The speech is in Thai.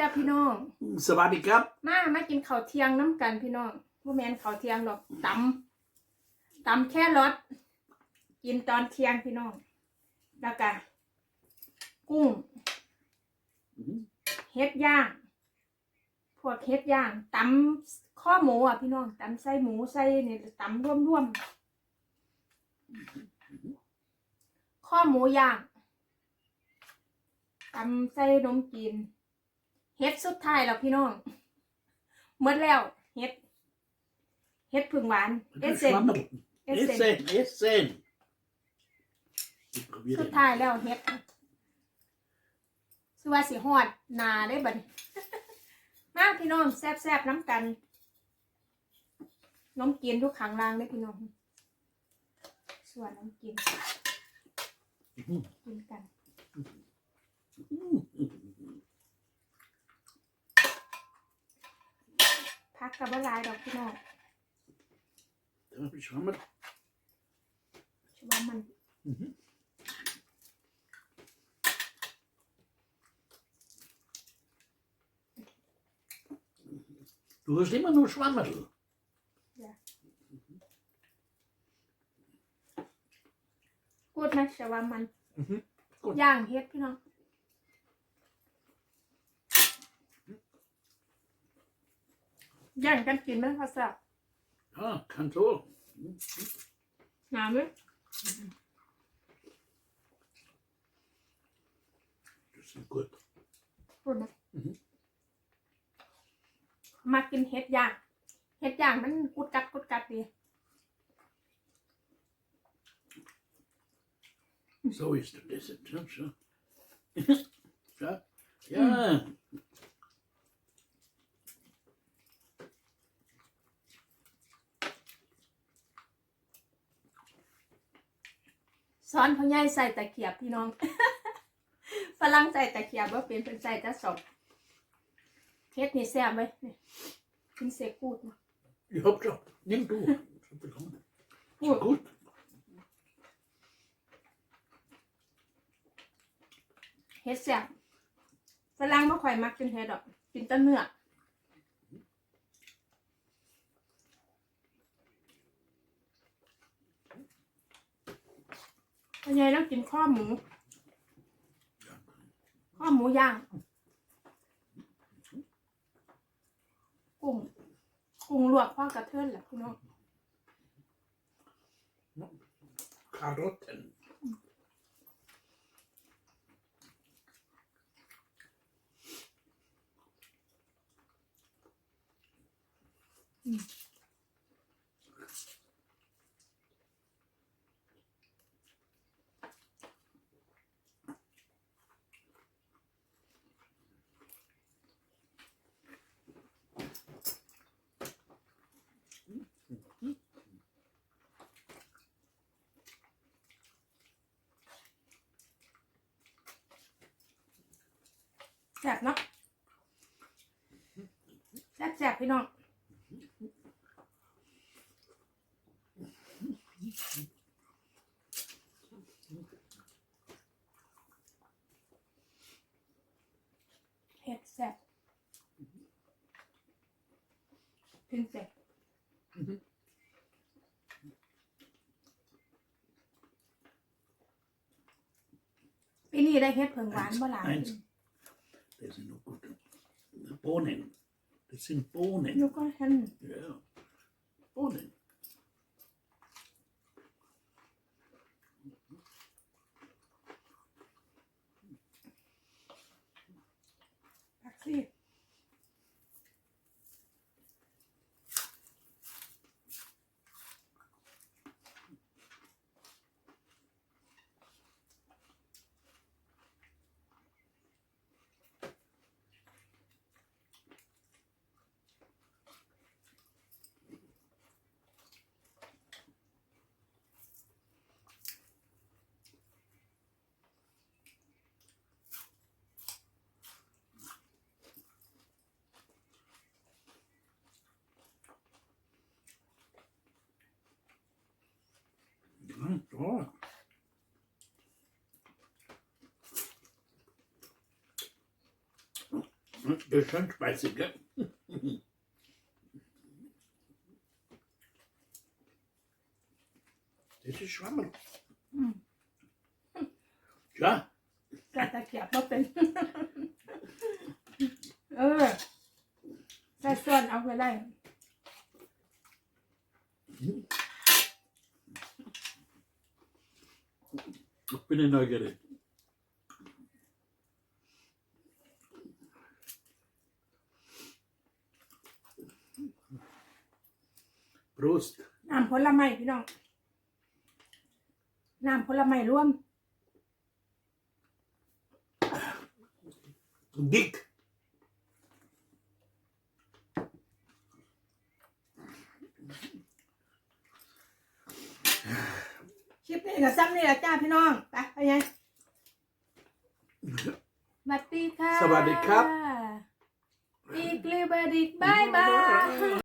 จ้าพี่น้อง สวัสดีครับ มามากินข้าวเที่ยงน้ำกันพี่น้องบ่แม่นข้าวเที่ยงดอกตำตำแค่รสกินตอนเที่ยงพี่น้อง แล้วก็กุ้งเฮ็ดย่าง พวกเฮ็ดย่างตำข้อหมูอะพี่น้องตำใส่หมูใส่นี่ตำร่วมๆข้อหมูย่างตำใส่นมจีน เฮ็ดสุดท้ายแล้วพี่น้องหมดแล้วเฮ็ดเฮ็ดผึ่งหวานเอสเซนเอส Essen, เซน essen. Ich สุ probiere ดท้ายแล้วเฮ็ดสว่าสิฮอดหนาได้บัดนี้มาพี่น้องแซ่บๆน้ำกันน้องกินทุกครั้งล่างได้พี่น้องส่วนน้องกินกินกัน พั กกับว่าลายดอกพี่น้อง Den habe ich schon mal. ชว่ามัน Du hast immer nur Schwammerl. พูดไหมชว่ามัน Mhm. Gut. ย่างเฮ็ดพี่น้อง ย่างกันกินไหมภาษา Ja, kann so. หนาไหม Das ist gut. พูดไหมอือฮึมากินเฮ็ดย่างเฮ็ดย่างมันกุดกัดกุดกัดดี So ist das. Schau, schau. schau. Ja. ซ้อนพ่อใหญ่ใส่ตะเกียบพี่น้อง ฝรั่งใส่ตะเกียบว่าเป็นเป็นใส่จะสอบเฮ็ดนี่แซ่บไว้ยนี่กินเสกกูดมา Ich hab schon. Nimm du. So bekommen. Gut. Gut. เฮ็ดแซ่บฝรั่งไม่ค่อยมักกินเฮ็ดดอกกินแต่เนื้อ พ่อใหญ่ต้องกินข้อหมู ข้อหมูย่างกุ้งกุ้งลวกพ่อกระเทินแหละพี่น้อง Karotten. แซ่บเนาะแซ่บแซ่บพี่น้องเผ็ดแซ่บพินเสร็จปีนี้ได้เฮ็ดเผิงหวานบ่หลาย Borning. It's in Borning. You're going. Yeah. Borning. Det är schön speisig, gell? Das ist Schwammel. Mm. Ja, แต่ตะเกียบก็เป็นเออใส่ส่วนเอาไปได้ ich bin ein neugierig. Prost. น้ำผลไม้พี่น้องน้ำผลไม้ร่วม Dick. คลิปนี้กับซ้ำนี่แหละจ้าพี่น้องไปไปยังสวัสดีค่ะสวัสดีครับ อีกลีบดิกบายบาย